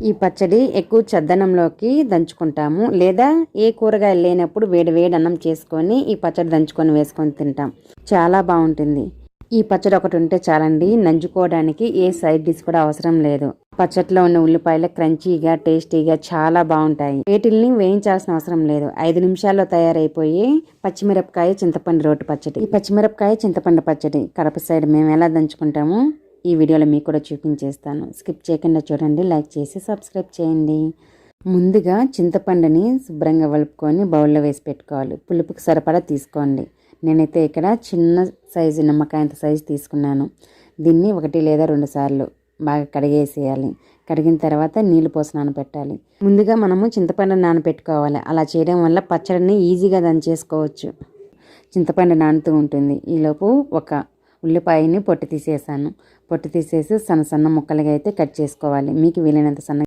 ఈ పచ్చడి ఎక్కువ చద్దనంలోకి దంచుకుంటాము లేదా ఏ కూరగాయలు లేనప్పుడు వేడి వేడి అన్నం చేసుకొని ఈ పచ్చడి దంచుకొని వేసుకొని తింటాం. చాలా బాగుంటుంది. ఈ పచ్చడి ఒకటి ఉంటే చాలండి నంజుకోవడానికి ఏ సైడ్ డిష్ కూడా అవసరం లేదు. పచ్చట్లో ఉన్న ఉల్లిపాయలు క్రంచీగా టేస్టీగా చాలా బాగుంటాయి. వీటిల్ని వేయించాల్సిన అవసరం లేదు. ఐదు నిమిషాల్లో తయారైపోయి పచ్చిమిరపకాయ చింతపండు రోటి పచ్చడి. ఈ పచ్చిమిరపకాయ చింతపండు పచ్చడి కడప సైడ్ మేము ఎలా దంచుకుంటాము? ఈ వీడియోలో మీకు కూడా చూపించేస్తాను. స్కిప్ చేయకుండా చూడండి లైక్ చేసి సబ్స్క్రైబ్ చేయండి. ముందుగా చింతపండుని శుభ్రంగా వలుపుకొని బౌల్లో వేసి పెట్టుకోవాలి. పులుపుకి సరిపడా తీసుకోండి. నేనైతే ఇక్కడ చిన్న సైజు నిమ్మకాయంత సైజు తీసుకున్నాను. దీన్ని ఒకటి లేదా రెండు సార్లు బాగా కడిగేసేయాలి. కడిగిన తర్వాత నీళ్ళు పోసి నానబెట్టాలి. ముందుగా మనము చింతపండు నానబెట్టుకోవాలి. అలా చేయడం వల్ల పచ్చడిని ఈజీగా దంచేసుకోవచ్చు. చింతపండు నానుతూ ఉంటుంది. ఈలోపు ఒక ఉల్లిపాయని పొట్టు తీసేసాను. పొట్టు తీసేసి సన్న సన్న ముక్కలుగా అయితే కట్ చేసుకోవాలి. మీకు వీలైనంత సన్న